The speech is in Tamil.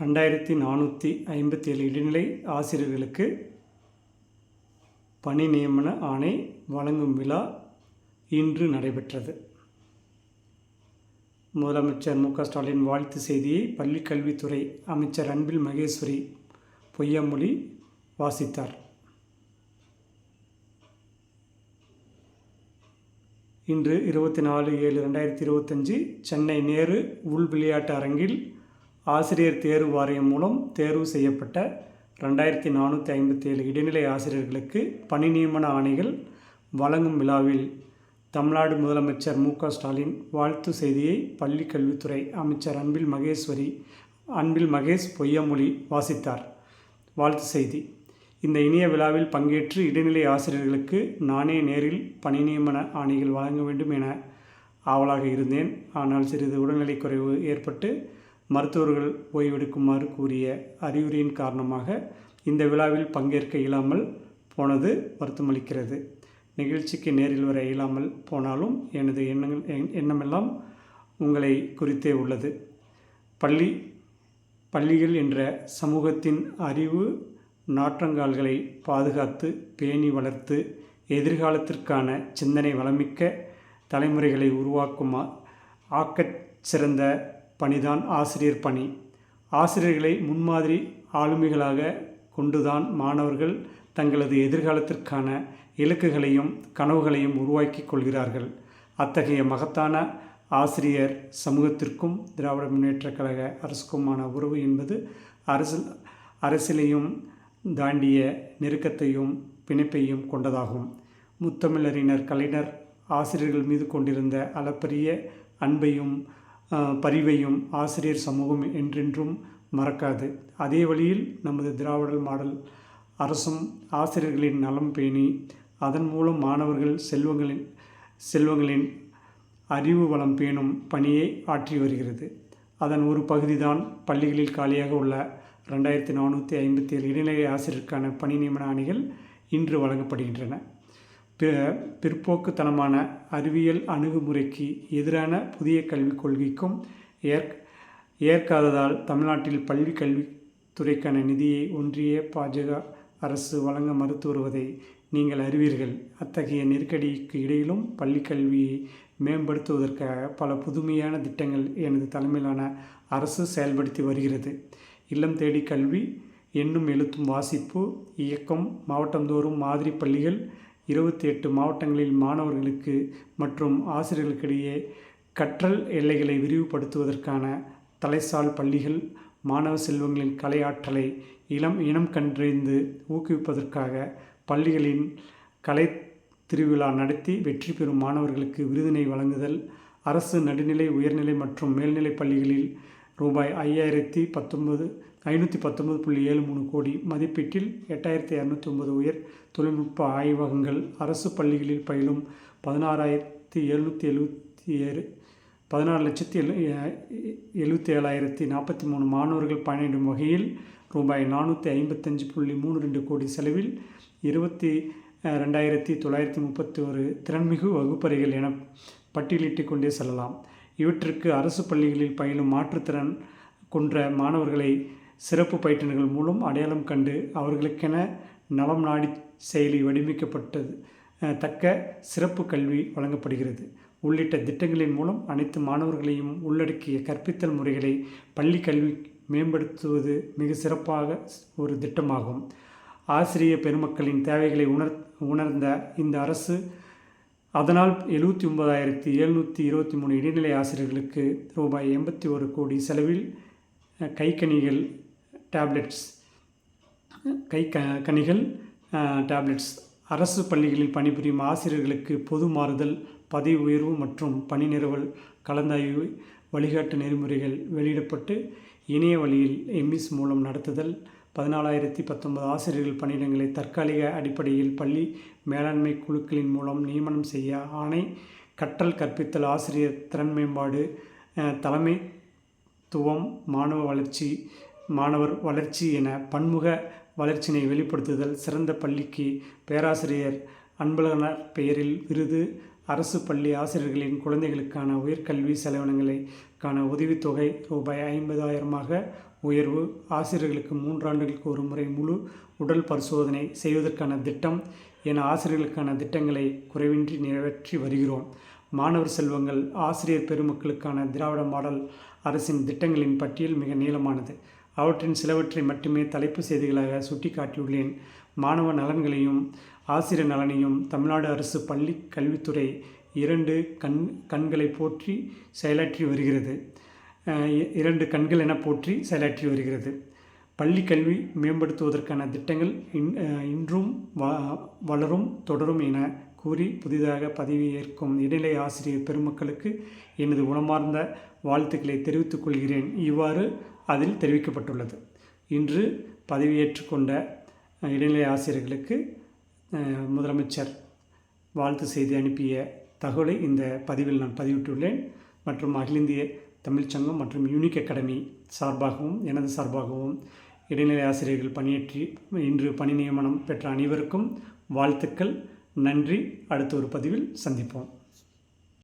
ரெண்டாயிரத்தி நானூற்றி ஐம்பத்தி ஏழு இடைநிலை ஆசிரியர்களுக்கு பணி நியமன ஆணை வழங்கும் விழா இன்று நடைபெற்றது. முதலமைச்சர் மு க ஸ்டாலின் வாழ்த்து செய்தியை பள்ளிக்கல்வித்துறை அமைச்சர் அன்பில் மகேஸ்வரி பொய்யாமொழி வாசித்தார். இன்று இருபத்தி நாலு ஏழு ரெண்டாயிரத்தி இருபத்தஞ்சி சென்னை நேரு உள் விளையாட்டு அரங்கில் ஆசிரியர் தேர்வு வாரியம் மூலம் தேர்வு செய்யப்பட்ட ரெண்டாயிரத்தி நானூற்றி ஐம்பத்தி ஏழு இடைநிலை ஆசிரியர்களுக்கு பணி நியமன ஆணைகள் வழங்கும் விழாவில் தமிழ்நாடு முதலமைச்சர் மு ஸ்டாலின் வாழ்த்து செய்தியை பள்ளி கல்வித்துறை அமைச்சர் அன்பில் மகேஸ்வரி அன்பில் மகேஷ் பொய்யமொழி வாசித்தார். வாழ்த்து செய்தி. இந்த இனிய விழாவில் பங்கேற்று இடைநிலை ஆசிரியர்களுக்கு நானே நேரில் பணி நியமன ஆணைகள் வழங்க வேண்டும் என ஆவலாக இருந்தேன். ஆனால் சிறிது உடல்நிலை குறைவு ஏற்பட்டு மருத்துவர்கள் ஓய்வெடுக்குமாறு கூறிய அறிவுரையின் காரணமாக இந்த விழாவில் பங்கேற்க இயலாமல் போனது வருத்தமளிக்கிறது. நிகழ்ச்சிக்கு நேரில் வர இயலாமல் போனாலும் எனது எண்ணங்கள் எண்ணமெல்லாம் உங்களை குறித்தே உள்ளது. பள்ளி பள்ளிகள் என்ற சமூகத்தின் அறிவு நாற்றங்கால்களை பாதுகாத்து பேணி வளர்த்து எதிர்காலத்திற்கான சிந்தனை வளமிக்க தலைமுறைகளை உருவாக்குமா ஆக்கச் சிறந்த பணிதான் ஆசிரியர் பணி. ஆசிரியர்களை முன்மாதிரி ஆளுமைகளாக கொண்டுதான் மாணவர்கள் தங்களது எதிர்காலத்திற்கான இலக்குகளையும் கனவுகளையும் உருவாக்கி கொள்கிறார்கள். அத்தகைய மகத்தான ஆசிரியர் சமூகத்திற்கும் திராவிட முன்னேற்ற கழக அரசுக்குமான உறவு என்பது அரசு அரசியலையும் தாண்டிய நெருக்கத்தையும் பிணைப்பையும் கொண்டதாகும். முத்தமிழறிஞர் கலைஞர் ஆசிரியர்கள் மீது கொண்டிருந்த அளப்பரிய அன்பையும் பரிவையும் ஆசிரியர் சமூகம் என்றென்றும் மறக்காது. அதே வழியில் நமது திராவிடல் மாடல் அரசும் ஆசிரியர்களின் நலம் பேணி அதன் மூலம் மாணவர்கள் செல்வங்களின் செல்வங்களின் அறிவு வளம் பேணும் பணியை ஆற்றி வருகிறது. அதன் ஒரு பகுதிதான் பள்ளிகளில் காலியாக உள்ள ரெண்டாயிரத்தி நானூற்றி ஐம்பத்தி ஏழு இடைநிலை ஆசிரியருக்கான பணி நியமன ஆணைகள் இன்று வழங்கப்படுகின்றன. பிற்போக்குத்தனமான அறிவியல் அணுகுமுறைக்கு எதிரான புதிய கல்விக் கொள்கைக்கும் ஏற் ஏற்காததால் தமிழ்நாட்டில் பள்ளி கல்வித்துறைக்கான நிதியை ஒன்றிய பாஜக அரசு வழங்க மறுத்து வருவதை நீங்கள் அறிவீர்கள். அத்தகைய நெருக்கடிக்கு இடையிலும் பள்ளி கல்வியை மேம்படுத்துவதற்காக பல புதுமையான திட்டங்கள் எனது தலைமையிலான அரசு செயல்படுத்தி வருகிறது. இல்லம் தேடி கல்வி எண்ணும் எழுத்தும் வாசிப்பு இயக்கம் மாவட்டந்தோறும் மாதிரி பள்ளிகள் இருபத்தி எட்டு மாவட்டங்களில் மாணவர்களுக்கு மற்றும் ஆசிரியர்களுக்கிடையே கற்றல் எல்லைகளை விரிவுபடுத்துவதற்கான தலைசால் பள்ளிகள் மாணவ செல்வங்களின் கலையாற்றலை இளம் இனம் கண்டறிந்து ஊக்குவிப்பதற்காக பள்ளிகளின் கலை திருவிழா நடத்தி வெற்றி பெறும் மாணவர்களுக்கு விருதினை வழங்குதல் அரசு நடுநிலை உயர்நிலை மற்றும் மேல்நிலை பள்ளிகளில் ரூபாய் ஐயாயிரத்தி பத்தொன்பது ஐநூற்றி பத்தொன்பது புள்ளி ஏழு மூணு கோடி மதிப்பீட்டில் எட்டாயிரத்தி இரநூத்தி ஒன்பது உயர் தொழில்நுட்ப ஆய்வகங்கள் அரசு பள்ளிகளில் பயிலும் பதினாறாயிரத்தி எழுநூற்றி எழுபத்தி ஏழு பதினாறு லட்சத்தி எழு எழுபத்தி ஏழாயிரத்தி நாற்பத்தி மூணு மாணவர்கள் பயனிடும் வகையில் ரூபாய் நானூற்றி ஐம்பத்தஞ்சு புள்ளி மூணு ரெண்டு கோடி செலவில் இருபத்தி ரெண்டாயிரத்தி தொள்ளாயிரத்தி முப்பத்தி ஒரு திறன்மிகு வகுப்பறைகள் என பட்டியலிட்டு கொண்டே செல்லலாம். இவற்றிற்கு அரசு பள்ளிகளில் பயிலும் மாற்றுத்திறன் கொன்ற மாணவர்களை சிறப்பு பயிற்றுனர்கள் மூலம் அடையாளம் கண்டு அவர்களுக்கென நலம் நாடி செயலி வடிவமைக்கப்பட்டது. தக்க சிறப்பு கல்வி வழங்கப்படுகிறது. உள்ளிட்ட திட்டங்களின் மூலம் அனைத்து மாணவர்களையும் உள்ளடக்கிய கற்பித்தல் முறைகளை பள்ளி கல்வி மேம்படுத்துவது மிக சிறப்பாக ஒரு திட்டமாகும். ஆசிரிய பெருமக்களின் தேவைகளை உணர் உணர்ந்த இந்த அரசு அதனால் எழுபத்தி ஒன்பதாயிரத்தி எழுநூற்றி இருபத்தி மூணு இடைநிலை ஆசிரியர்களுக்கு ரூபாய் எண்பத்தி ஒரு கோடி செலவில் கைக்கணிகள் டேப்லெட்ஸ். கை க கனிகள் டேப்லெட்ஸ். அரசு பள்ளிகளில் பணிபுரியும் ஆசிரியர்களுக்கு பொது மாறுதல் பதவி உயர்வு மற்றும் பணி நிறுவல் கலந்தாய்வு வழிகாட்டு நெறிமுறைகள் வெளியிடப்பட்டு இணைய வழியில் எம்இஸ் மூலம் நடத்துதல் பதினாலாயிரத்தி பத்தொன்பது ஆசிரியர்கள் பணியிடங்களை தற்காலிக அடிப்படையில் பள்ளி மேலாண்மை குழுக்களின் மூலம் நியமனம் செய்ய ஆணை கற்றல் கற்பித்தல் ஆசிரியர் திறன் மேம்பாடு தலைமைத்துவம் மாணவ வளர்ச்சி மாணவர் வளர்ச்சி என பன்முக வளர்ச்சியினை வெளிப்படுத்துதல் சிறந்த பள்ளிக்கு பேராசிரியர் அன்பழகனார் பெயரில் விருது. அரசு பள்ளி ஆசிரியர்களின் குழந்தைகளுக்கான உயர்கல்வி செலவினங்களுக்கான உதவித்தொகை ரூபாய் ஐம்பதாயிரமாக உயர்வு. ஆசிரியர்களுக்கு மூன்றாண்டுகளுக்கு ஒரு முறை முழு உடல் பரிசோதனை செய்வதற்கான திட்டம் என ஆசிரியர்களுக்கான திட்டங்களை குறைவின்றி நிறைவேற்றி வருகிறோம். மாணவர் செல்வங்கள் ஆசிரியர் பெருமக்களுக்கான திராவிட மாடல் அரசின் திட்டங்களின் பட்டியல் மிக நீளமானது. அவற்றின் சிலவற்றை மட்டுமே தலைப்பு செய்திகளாக சுட்டிக்காட்டியுள்ளேன். மாணவ நலன்களையும் ஆசிரியர் நலனையும் தமிழ்நாடு அரசு பள்ளி கல்வித்துறை இரண்டு கண் கண்களை போற்றி செயலாற்றி வருகிறது. இரண்டு கண்கள் என போற்றி செயலாற்றி வருகிறது. பள்ளி கல்வி மேம்படுத்துவதற்கான திட்டங்கள் இன் இன்றும் வ- வளரும் தொடரும் என கூறி புதிதாக பதவியேற்கும் இடைநிலை ஆசிரியர் பெருமக்களுக்கு எனது உளமார்ந்த வாழ்த்துக்களை தெரிவித்துக் கொள்கிறேன். இவ்வாறு அதில் தெரிவிக்கப்பட்டுள்ளது. இன்று பதவியேற்றுக்கொண்ட இடைநிலை ஆசிரியர்களுக்கு முதலமைச்சர் வாழ்த்து செய்தி அனுப்பிய தகவலை இந்த பதிவில் நான் பதிவிட்டுள்ளேன். மற்றும் அகில இந்திய தமிழ்ச்சங்கம் மற்றும் யூனிக் அகாடமி சார்பாகவும் எனது சார்பாகவும் இடைநிலை ஆசிரியர்கள் பணியாற்றி இன்று பணி நியமனம் பெற்ற அனைவருக்கும் வாழ்த்துக்கள். நன்றி. அடுத்த ஒரு பதிவில் சந்திப்போம்.